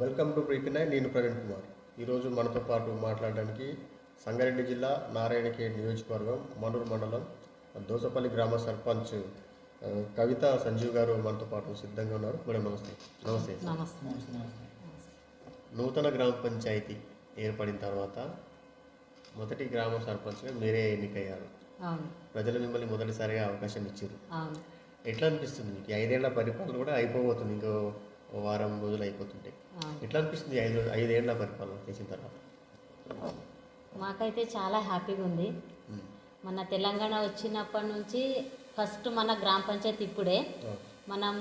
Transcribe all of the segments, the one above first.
Welcome to ప్రీకినాయ్ నేను ప్రవీణ్ కుమార్. ఈరోజు మనతో పాటు మాట్లాడడానికి సంగారెడ్డి జిల్లా నారాయణఖేడ్ నియోజకవర్గం మనూరు మండలం దోసపల్లి గ్రామ సర్పంచ్ కవిత సంజీవ్ గారు మనతో పాటు సిద్ధంగా ఉన్నారు. మేడం నమస్తే. నమస్తే. నూతన గ్రామ పంచాయతీ ఏర్పడిన తర్వాత మొదటి గ్రామ సర్పంచ్గా మీరే ఎన్నికయ్యారు. ప్రజలు మిమ్మల్ని మొదటిసారిగా అవకాశం ఇచ్చారు. ఎట్లా అనిపిస్తుంది? మీకు ఐదేళ్ళ పరిపాలన కూడా అయిపోబోతుంది. ఇంకో వారం రోజులు అయిపోతుంటే అవును ఎట్లా అనిపిస్తుంది ఐదు ఐదేళ్ళ పరిపాలన చేసిన తర్వాత? మాకైతే చాలా హ్యాపీగా ఉంది. మన తెలంగాణ వచ్చినప్పటి నుంచి ఫస్ట్ మన గ్రామ పంచాయతీ ఇప్పుడే. ఆ. మనం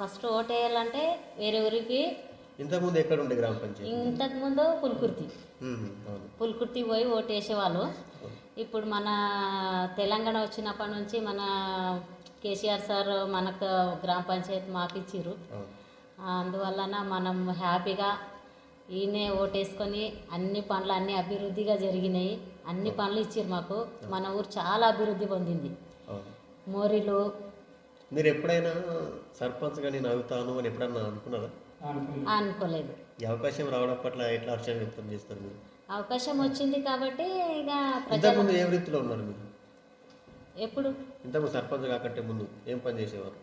ఫస్ట్ ఓటు వేయాలంటే వేరే ఊరికి ఇంతకుముందు ఎక్కడ ఉండే గ్రామ పంచాయతీ? ఇంతకుముందు పుల్కుర్తి. పుల్కుర్తి పోయి ఓటు వేసేవాళ్ళు. ఇప్పుడు మన తెలంగాణ వచ్చినప్పటి నుంచి మన కేసీఆర్ సార్ మనకు గ్రామ పంచాయతీ మాకు ఇచ్చిర్రు. అవును అందువలన మనం హ్యాపీగా ఈయనే ఓటేసుకొని అన్ని పనులు అన్ని అభివృద్ధిగా జరిగినాయి. అన్ని పనులు ఇచ్చారు మాకు. మన ఊరు చాలా అభివృద్ధి పొందింది. మోరీలు మీరు ఎప్పుడైనా సర్పంచ్గా నేను అవుతాను అని ఎప్పుడన్నా అనుకున్నారా? అనుకోలేదు. ఈ అవకాశం రావడం పట్ల ఎట్లా హర్షం వ్యక్తం చేస్తారు మీరు? అవకాశం వచ్చింది కాబట్టి ఇక ప్రజలు ఇంతకుముందు ఏ వృత్తిలో ఉన్నారు మీరు? ఎప్పుడు? ఇంతకుముందు సర్పంచ్ కాకంటే ముందు ఏం పని చేసేవారు?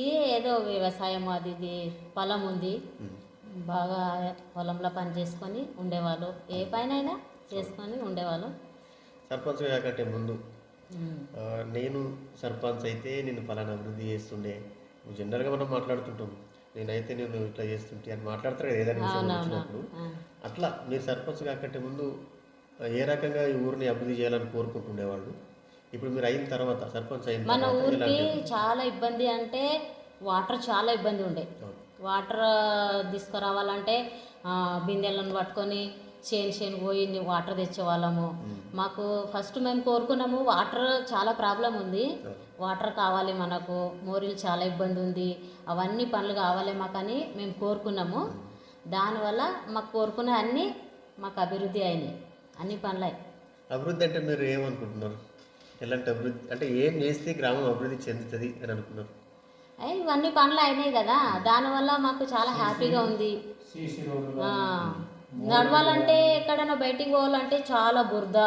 ఇది ఏదో వ్యవసాయం అది ఇది పొలం ఉంది. బాగా పొలంలో పని చేసుకొని ఉండేవాళ్ళు. ఏ పైనైనా చేసుకొని ఉండేవాళ్ళు. సర్పంచ్ కాకంటే ముందు నేను సర్పంచ్ అయితే నేను ఫలానా అభివృద్ధి చేస్తుండే. జనరల్గా మనం మాట్లాడుతుంటాం. నేనైతే నేను ఇట్లా చేస్తుంటే అని మాట్లాడతారు కదా ఏదైనా విషయం వచ్చినప్పుడు. అట్లా మీరు సర్పంచ్ కాకంటే ముందు ఏ రకంగా ఈ ఊరిని అభివృద్ధి చేయాలని కోరుకుంటుండేవాళ్ళు? ఇప్పుడు మీరు అయిన తర్వాత సర్పంచ్ అయిన మన ఊరికి చాలా ఇబ్బంది అంటే వాటర్ చాలా ఇబ్బంది ఉండే. వాటర్ తీసుకురావాలంటే బిందెలను పట్టుకొని చేను చేను పోయి వాటర్ తెచ్చేవాళ్ళము. మాకు ఫస్ట్ మేము కోరుకున్నాము వాటర్ చాలా ప్రాబ్లం ఉంది. వాటర్ కావాలి మనకు మోరీలు చాలా ఇబ్బంది ఉంది. అవన్నీ పనులు కావాలి మాకని మేము కోరుకున్నాము. దానివల్ల మాకు కోరుకున్న అన్నీ మాకు అభివృద్ధి అయినాయి. అన్ని పనులు అభివృద్ధి అంటే మీరు ఏమనుకుంటున్నారు? ఎలాంటి అభివృద్ధి అంటే ఏం చేస్తే గ్రామం అభివృద్ధి చెందుతుంది అని అనుకున్నారు? అయ్యి ఇవన్నీ పనులు అయినాయి కదా. దానివల్ల మాకు చాలా హ్యాపీగా ఉంది. సీసీ రోడ్లు ఆ, నడవాలంటే ఎక్కడైనా బయటికి పోవాలంటే చాలా బురద.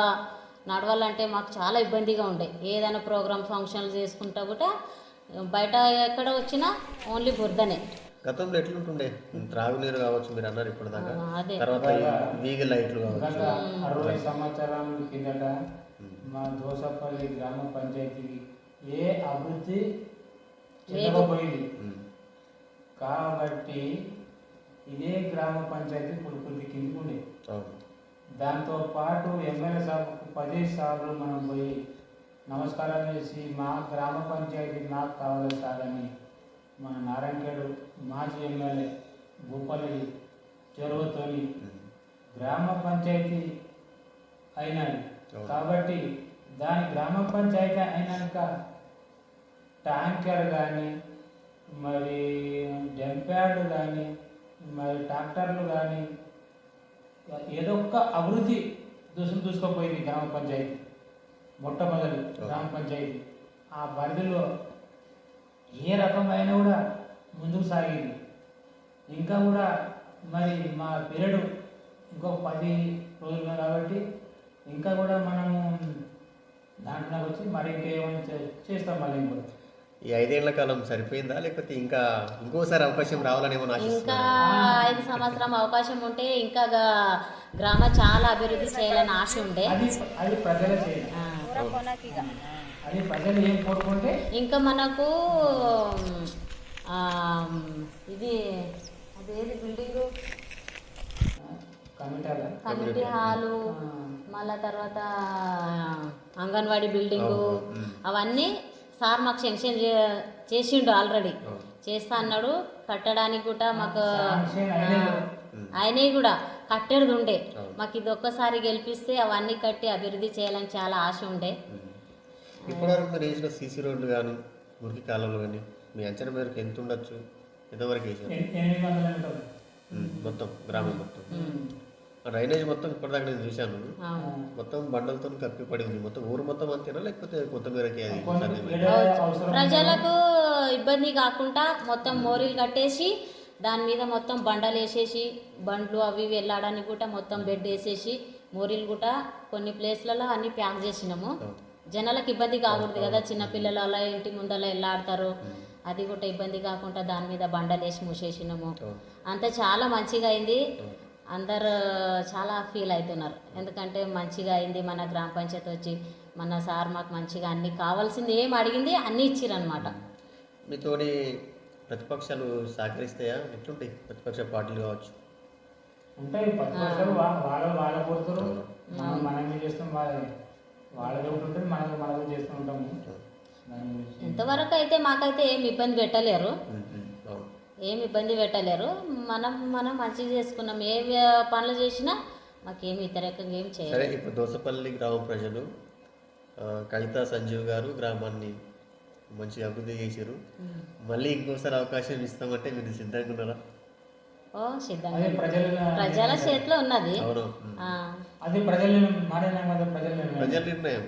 నడవాలంటే మాకు చాలా ఇబ్బందిగా ఉండే. ఏదైనా ప్రోగ్రామ్ ఫంక్షన్లు చేసుకుంటా కూడా బయట ఎక్కడ వచ్చినా ఓన్లీ బురదనే. గతంలో ఎట్లుంటుండే? త్రాగునీరు కావచ్చు మీరు అన్నారు ఇప్పటిదాకా. అదే. తర్వాత వీధి లైట్లు కావచ్చు. అరవై సంవత్సరాల కిందట మా దోసపల్లి గ్రామ పంచాయతీకి ఏ అభివృద్ధి చెందకపోయింది. కాబట్టి ఇదే గ్రామ పంచాయతీ పుడుకుర్తి కిందికి ఉండే దాంతో పాటు ఎమ్మెల్యే సభకు పది సార్లు మనం పోయి నమస్కారం చేసి మా గ్రామ పంచాయతీ నాకు కావాలి సార్ అని మన నారాయణఖేడు మాజీ ఎమ్మెల్యే భూపల్లి చొరవతోని గ్రామ పంచాయతీ అవును. కాబట్టి దాని గ్రామ పంచాయతీ అయినాక ట్యాంకర్ కానీ మరి డెంప్యార్డ్ కానీ మరి ట్రాక్టర్లు కానీ ఏదో ఒక అభివృద్ధి దూసులు దూసుకుపోయింది గ్రామ పంచాయతీ. మొట్టమొదటి గ్రామ పంచాయతీ. ఆ పరిధిలో ఏ రకమైన కూడా ముందుకు సాగింది. ఇంకా కూడా మరి మా పీరియడ్ ఇంకొక పది రోజులు కాబట్టి ఇంకా కూడా మనము దాంట్లో వచ్చి మరి ఇంకేమైనా చేస్తాం మళ్ళీ ఇంకో ఈ ఐదేళ్ళ కాలం సరిపోయిందా? లేకపోతే ఇంకా ఇంకోసారి అవకాశం రావాలని ఏమో ఇంకా ఐదు సంవత్సరం అవకాశం ఉంటే ఇంకా గ్రామ చాలా అభివృద్ధి చేయాలని ఆశ ఉండే. అది ప్రజల చేయాలి. ఆ. అది ప్రజలు ఏం కోరుకుంటే? ఇంకా మనకు ఆ, ఇది అదేది బిల్డింగ్? కమిటాల community hall. మళ్ళా తర్వాత అంగన్వాడీ బిల్డింగు అవన్నీ సార్ మాకు శాంక్షన్ చే- చేసిండు ఆల్రెడీ. చేస్తా అన్నాడు. కట్టడానికి కూడా మాకు. ఆయనే కూడా కట్టేది ఉండే. మాకు ఇది ఒక్కసారి గెలిపిస్తే అవన్నీ కట్టి అభివృద్ధి చేయాలని చాలా ఆశ ఉండే. ఇప్పటివరకు మీరు వేసిన సీసీ రోడ్లు కానీ మురికి కాలువలు కానీ మీ అంచనా మేరకు ఎంత ఉండొచ్చు? ఎంతవరకు వేసారు? మొత్తం గ్రామం మొత్తం. డ్రైనేజ్ మొత్తం ఇప్పటిదాకా నేను చూశాను. మొత్తం బండలతో కప్పి పడి ఉంది. మొత్తం ఊరు మొత్తం అంతేనా? లేకపోతే కొత్తమీరకి అది ప్రజలకు ఇబ్బంది కాకుండా మొత్తం మోరీలు కట్టేసి దాని మీద మొత్తం బండలు వేసేసి బండ్లు అవి ఇవి వెళ్ళడానికి కూడా మొత్తం బెడ్ వేసేసి మోరీలు కూడా కొన్ని ప్లేస్లలో అన్ని ప్యాక్ చేసినాము. జనాలకు ఇబ్బంది కాకూడదు కదా. చిన్నపిల్లలు అలా ఇంటి ముందర వెళ్ళాడతారు అది కూడా ఇబ్బంది కాకుండా దాని మీద బండలు వేసి మూసేసినాము. అంతా చాలా మంచిగా అయింది. అందరు చాలా ఫీల్ అవుతున్నారు. ఎందుకంటే మంచిగా అయింది మన గ్రామ పంచాయతీ వచ్చి మన సార్ మాకు మంచిగా అన్ని కావాల్సింది ఏం అడిగింది అన్నీ ఇచ్చిరనమాట మీతోని ప్రతిపక్షాలు సహకరిస్తాయా? ఎట్లుంటాయి ప్రతిపక్ష పార్టీలు కావచ్చు? ఉంటాయి. పది పైసలు వా- వాళ్ళ వాళ్ళ పోతారు మనం మనం ఏం చేస్తాం? వాళ్ళ వాళ్ళది ఒకటి ఉంటుంది మనది మనది చేస్తూ ఉంటాము. దాని గురించి ఇంతవరకు అయితే మాకైతే ఏం ఇబ్బంది పెట్టలేరు. ఉమ్, అవును ఏం ఇబ్బంది పెట్టలేరు. మనం మనం మంచిగా చేసుకున్నాం. ఏ పనులు చేసినా మాకేం వ్యతిరేకంగా ఏం సరే చేయలేదు ఇప్పుడు దోసపల్లి గ్రామ ప్రజలు కవిత సంజీవ్ గారు గ్రామాన్ని మంచిగా అభివృద్ధి చేశారు. మళ్ళీ ఇంకోసారి అవకాశం ఇస్తామంటే మీరు సిద్ధంగా ఉన్నారా? ఓ సిద్ధంగా ప్రజలు చేతిలో ఉన్నది. అది ప్రజలు నిర్ణయం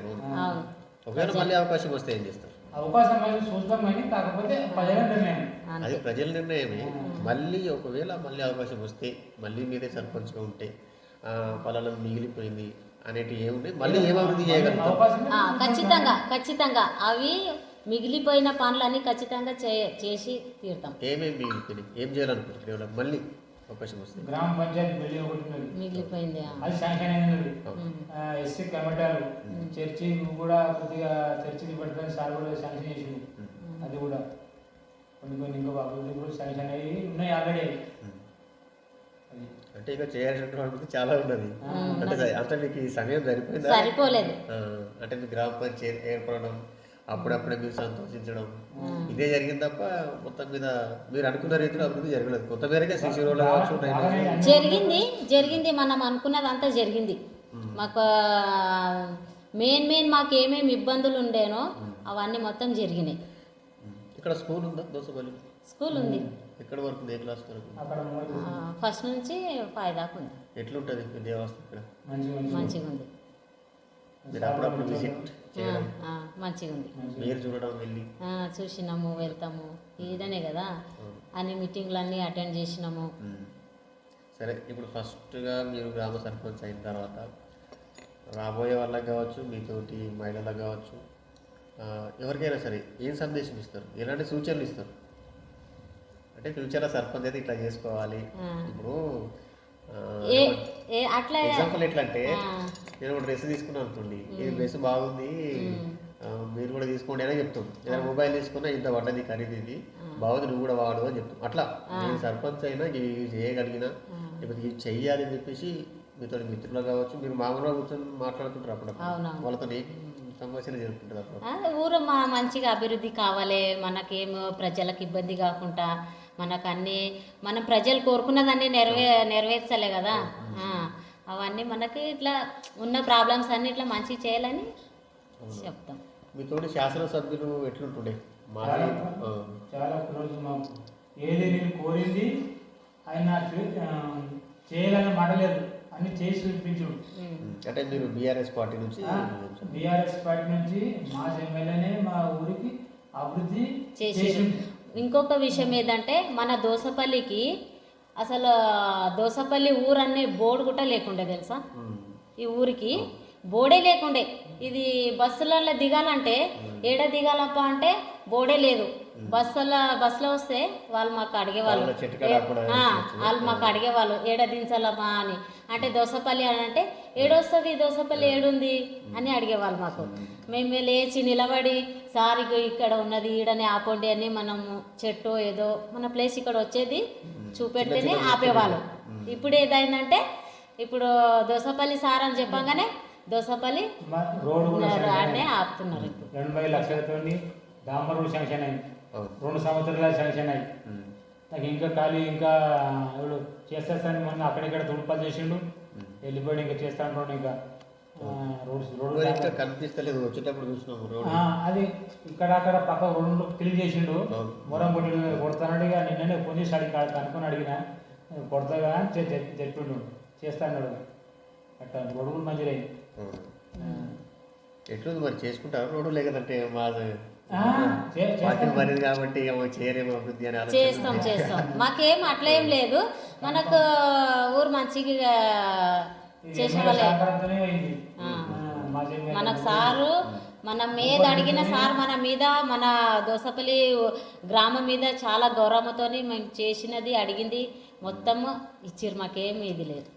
ఒకవేళ మళ్ళీ అవకాశం వస్తే ఏం చేస్తారు? అవకాశం చూస్తాం కానీ కాకపోతే ప్రజల నిర్ణయం. అది ప్రజల నిర్ణయమే. మళ్ళీ ఒకవేళ మళ్ళీ అవకాశం వస్తే మళ్ళీ మీరే సర్పంచ్గా ఉంటే ఆ, పలానా మిగిలిపోయింది అనేటి ఏముంది? మళ్ళీ ఏం అభివృద్ధి చేయగలుగుతాం. ఖచ్చితంగా ఖచ్చితంగా. అవి మిగిలిపోయిన పనులన్నీ ఖచ్చితంగా చే చేసి తీరుతాం. ఏమేమి మిగిలిపోయినాయి? ఏం చేయాలనుకుంటున్నారు? మళ్ళీ అవకాశం వస్తే గ్రామ పంచాయతీ బిల్డింగ్ ఒకటి మిగిలిపోయింది. అది శాంక్షన్ అయినది. ఎస్సీ కమిటాలు. చర్చి కూడా కొద్దిగా చర్చికి పెడతాను సార్ కూడా శాంక్షన్ చేసింది అది కూడా. కొన్ని కొన్ని ఇంకా అభివృద్ధి కూడా శాంక్షన్ అయ్యి ఉన్నాయి ఆల్రెడీ అంటే ఇక చేయాల్సినటువంటి చాలా ఉన్నది. అంటే అంటే మీకు ఈ సమయం సరిపోయిందా? సరిపోలేదు. అంటే మీ గ్రామ పంచాయతీ ఏర్పడడం అప్పుడప్పుడే మీరు సంతోషించడం ఇదే జరిగింది తప్ప మొత్తం మీద మీరు అనుకున్న రీతిలో అభివృద్ధి జరగలేదు. కొంత మేరకే సీసీ రోడ్లు కావచ్చు జరిగింది. జరిగింది మనం అనుకున్నదంతా జరిగింది. మాకు మెయిన్ మెయిన్ మాకు ఏమేమి ఇబ్బందులు ఉండేనో అవన్నీ మొత్తం జరిగినాయి. ఇక్కడ స్కూల్ ఉందా? దోసపల్లి? స్కూల్ ఉంది. ఎక్కడ వరకు? ఏ క్లాస్ వరకు ఫస్ట్ నుంచి ఫైవ్ దాకా ఉంది. ఎట్లుంటుంది? విద్యావస్థ ఇక్కడ? మంచి మంచి మంచిగా ఉంది మీరు అప్పుడప్పుడు విజిట్. చేయడం మంచిగా ఉంది మీరు చూడడం వెళ్ళి? ఆ, చూసినాము వెళ్తాము. ఈడనే కదా. అన్ని మీటింగ్లు అన్నీ అటెండ్ చేసినాము. సరే ఇప్పుడు ఫస్ట్గా మీరు గ్రామ సర్పంచ్ అయిన తర్వాత రాబోయే వాళ్ళకి కావచ్చు మీతోటి మహిళలకు కావచ్చు ఎవరికైనా సరే ఏం సందేశం ఇస్తారు? ఎలాంటి సూచనలు ఇస్తారు? అంటే ఫ్యూచర్లో సర్పంచ్ అయితే ఇట్లా చేసుకోవాలి. ఇప్పుడు ఏ ఏ అట్లా ఎగ్జాంపుల్ ఎట్లా అంటే ఆ, నేను ఒక డ్రెస్ తీసుకున్నాను అనుకోండి. ఈ డ్రెస్ బాగుంది? మీరు కూడా తీసుకోండి అని చెప్తాం. ఏదైనా మొబైల్ తీసుకున్నా ఇంత పడ్డది ఖరీదు ఇది బాగుంది నువ్వు కూడా వాడు అని చెప్తాం. అట్లా. నేను సర్పంచ్ అయినా ఇవి చేయగలిగిన లేకపోతే ఇవి చెయ్యాలి అని చెప్పేసి మీతో మిత్రులు కావచ్చు మీరు మామూలుగా కూర్చొని మాట్లాడుతుంటారు. వాళ్ళతో అప్పుడు ఆ, ఊరు మా మంచిగా అభివృద్ధి కావాలి. మనకేమో ప్రజలకు ఇబ్బంది కాకుండా మనకు అన్ని మనం ప్రజలు కోరుకున్నదాన్ని నెరవే నెరవేర్చలే కదా. అవన్నీ మనకి ఇట్లా ఉన్న ప్రాబ్లమ్స్ అన్ని ఇట్లా మంచిగా చేయాలని చెప్తాం. మీతోటి శాసనసభ్యులు ఎట్లుంటుండే? చాలా క్లోజ్ మాకు ఏది నేను కోరింది ఆయన చేయాలని మాట లేదు. అన్ని చేసి చూపించు. అంటే మీరు బీఆర్ఎస్ పార్టీ నుంచి బీఆర్ఎస్ పార్టీ నుంచి మా ఎమ్మెల్యేనే మా ఊరికి అభివృద్ధి చేసి చేసి ఇంకొక విషయం ఏంటంటే మన దోసపల్లికి అసలు దోసపల్లి ఊరనే బోర్డు కూడా లేకుండే తెలుసా? ఈ ఊరికి బోడే లేకుండే. ఇది బస్సులలో దిగాలంటే ఏడ దిగాలప్ప అంటే బోడే లేదు. బస్సుల బస్సులో వస్తే వాళ్ళు మాకు అడిగేవాళ్ళు. వాళ్ళ మాకు అడిగేవాళ్ళు ఏడ దించాలమ్మా అని. అంటే దోసపల్లి అని అంటే ఏడొస్తుంది దోసపల్లి ఏడుంది అని అడిగేవాళ్ళు మాకు. మేము లేచి నిలబడి సార్ ఇక్కడ ఉన్నది ఈడనే ఆపండి అని మనము చెట్టు ఏదో మన ప్లేస్ ఇక్కడ వచ్చేది చూపెడితేనే ఆపేవాళ్ళు. ఇప్పుడు ఏదైందంటే ఇప్పుడు దోసపల్లి సార్ అని చెప్పంగానే దోసపల్లి అయింది. ఆపుతున్నారు ఇప్పుడు. ఎనభై లక్షలతో డాంబర్ రోడ్ శాంక్షన్ అయింది. రెండు సంవత్సరాల శాంక్షన్ అయింది. నాకు ఇంకా ఖాళీ ఇంకా ఎవడు చేసేస్తాను మొన్న అక్కడిక్కడ తుడుపలు చేసిండు. వెళ్ళిపోయి ఇంకా చేస్తా అంటాడు ఇంకా. రోడ్డు కనిపిస్తలేదు వచ్చేటప్పుడు చూసినాము రోడ్. ఆ, అది ఇక్కడ అక్కడ పక్క రెండు క్లీన్ చేసిండు. మొరం కొట్టి కొడతానంటే ఇక నిన్ననే ఫోన్ చేసి అడిగి కనుక్కొని అడిగిన కొడతాగా అని చె- చె- చెప్పిండు. చేస్తాడు అట్లా గొడుగులు మంచిగా అవును. ఎట్లుంది మరి? చేసుకుంటారా రోడ్డు? లేదంటే మా ఆ, చే- పార్టీ చేస్తాం. మారింది కాబట్టి చేయరేమో అభివృద్ధి అని చేస్తాం చేస్తాం. మాకేం అట్లేం లేదు. మనకు ఊరు మంచిగా చేసిన వాళ్ళే సహకారంతోనే అయింది. ఆ. ఆ, మాజీ ఎమ్మెల్యే మనకు సారు మనం మీద అడిగిన సార్ మన మీద మన దోసపల్లి గ్రామం మీద చాలా గౌరవంతో మేము చేసినది అడిగింది. మొత్తం ఇచ్చిర్రు మాకేం ఇది లేదు.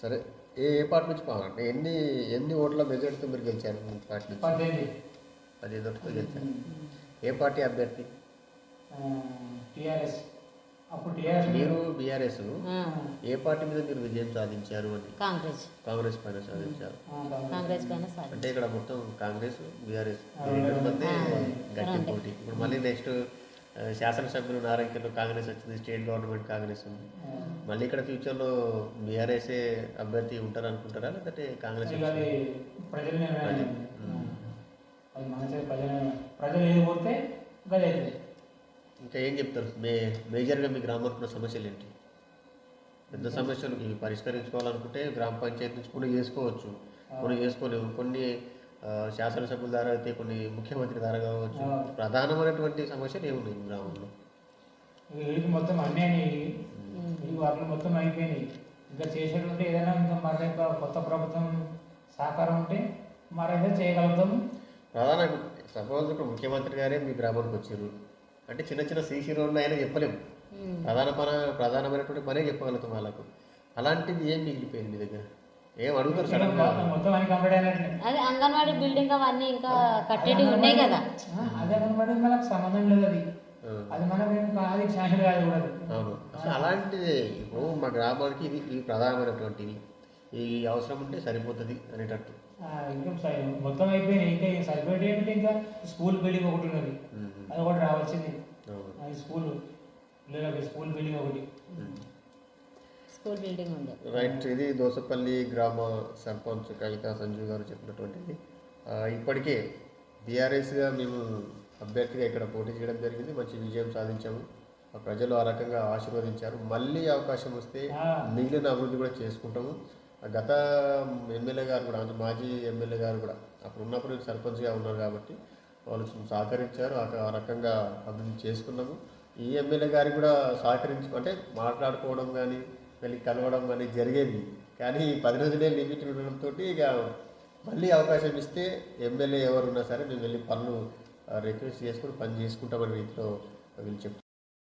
సరే ఏ ఏ పార్టీ నుంచి పాల్గొంటే ఎన్ని ఎన్ని ఓట్ల మెజార్టీతో మీరు గెలిచారు పార్టీ పద్దెనిమిది. పదిహేను ఓట్లతో గెలిచారు. ఏ పార్టీ అభ్యర్థి? టిఆర్ఎస్. మీరు బీఆర్ఎస్ ఏ పార్టీ మీద మీరు విజయం సాధించారు అని? కాంగ్రెస్. కాంగ్రెస్ పైన సాధించారు. కాంగ్రెస్ పైన అంటే ఇక్కడ మొత్తం కాంగ్రెస్ బీఆర్ఎస్ గట్టి. పోటీ. ఇప్పుడు మళ్ళీ నెక్స్ట్ శాసనసభ్యులు నారాయణలో కాంగ్రెస్ వచ్చింది స్టేట్ గవర్నమెంట్ కాంగ్రెస్ ఉంది. మళ్ళీ ఇక్కడ ఫ్యూచర్లో బీఆర్ఎస్ఏ అభ్యర్థి ఉంటారు అనుకుంటారా లేదంటే కాంగ్రెస్ ప్రజల. ప్రజలు. ఏది కోరితే గది ఇంకా ఏం చెప్తారు? మే మేజర్గా మీ గ్రామంలో సమస్యలు ఏంటి? పెద్ద సమస్యలు ఇవి పరిష్కరించుకోవాలనుకుంటే గ్రామ పంచాయతీ నుంచి కొన్ని చేసుకోవచ్చు. కొన్ని చేసుకోలేవు కొన్ని శాసనసభ్యుల ద్వారా అయితే కొన్ని ముఖ్యమంత్రి ద్వారా కావచ్చు. ప్రధానమైనటువంటి సమస్యలు ఏమున్నాయి మీ గ్రామంలో? మొత్తం అన్నీ వీడికి వాటిలో మొత్తం అయిపోయినాయి ఇంకా చేసేటువంటి ఏదైనా ఇంకా మరి కొత్త ప్రభుత్వం సహకారం ఉంటే మరైతే చేయగలుగుతాం ప్రధాన సపోజ్ ఇప్పుడు ముఖ్యమంత్రి గారే మీ గ్రామానికి వచ్చారు. అంటే చిన్న చిన్న సీసీ రోడ్లు అయినా చెప్పలేము. ప్రధాన పన ప్రధానమైనటువంటి పనే చెప్పగలుగుతాం వాళ్ళకు. అలాంటిది ఏం మిగిలిపోయింది మీ దగ్గర? ఏం అడుగుతారు అదే అంగన్వాడీ బిల్డింగ్ అవన్నీ ఇంకా కట్టేటివి ఉన్నాయి కదా. అదే అంగన్వాడీ మనకు సంబంధం లేదు అది. అది శాంక్షన్ కాదు కూడా అది. అవును. అసలు అలాంటిది ఇప్పుడు మా గ్రామానికి ఇది ఇది ప్రధానమైనటువంటివి ఈ అవసరం ఉంటే సరిపోతుంది అనేటట్టు. మొత్తం అయిపోయినాయి. ఇంకా ఈ సరిపోయేటి ఏమిటి ఇంకా స్కూల్ బిల్డింగ్ ఒకటి ఉన్నది. అది ఒకటి రావాల్సింది. స్కూల్. పిల్లలకి స్కూల్ బిల్డింగ్ ఒకటి. ఉమ్. స్కూల్ బిల్డింగ్ ఉంది. రైట్ ఇది దోసపల్లి గ్రామ సర్పంచ్ కవిత సంజీవ్ గారు చెప్పినటువంటిది. ఆ, ఇప్పటికే బీఆర్ఎస్గా మేము అభ్యర్థిగా ఇక్కడ పోటీ చేయడం జరిగింది. మంచి విజయం సాధించాము. ప్రజలు ఆ రకంగా ఆశీర్వదించారు. మళ్ళీ అవకాశం వస్తే. మిగిలిన అభివృద్ధి కూడా చేసుకుంటాము. గత ఎమ్మెల్యే గారు కూడా అంటే మాజీ ఎమ్మెల్యే గారు కూడా అప్పుడు ఉన్నప్పుడు సర్పంచ్గా ఉన్నారు కాబట్టి వాళ్ళు సహకరించారు. ఆ రకంగా అభివృద్ధి చేసుకున్నాము. ఈ ఎమ్మెల్యే గారికి కూడా సహకరించి అంటే మాట్లాడుకోవడం కానీ వెళ్ళి కలవడం కానీ జరిగేది. కానీ ఈ పది రోజులే లిమిట్ ఉండడంతో ఇక మళ్ళీ అవకాశం ఇస్తే ఎమ్మెల్యే ఎవరున్నా సరే మేము వెళ్ళి పనులు రిక్వెస్ట్ చేసుకుని పని చేసుకుంటామని రీతిలో వీళ్ళు చెప్తున్నారు.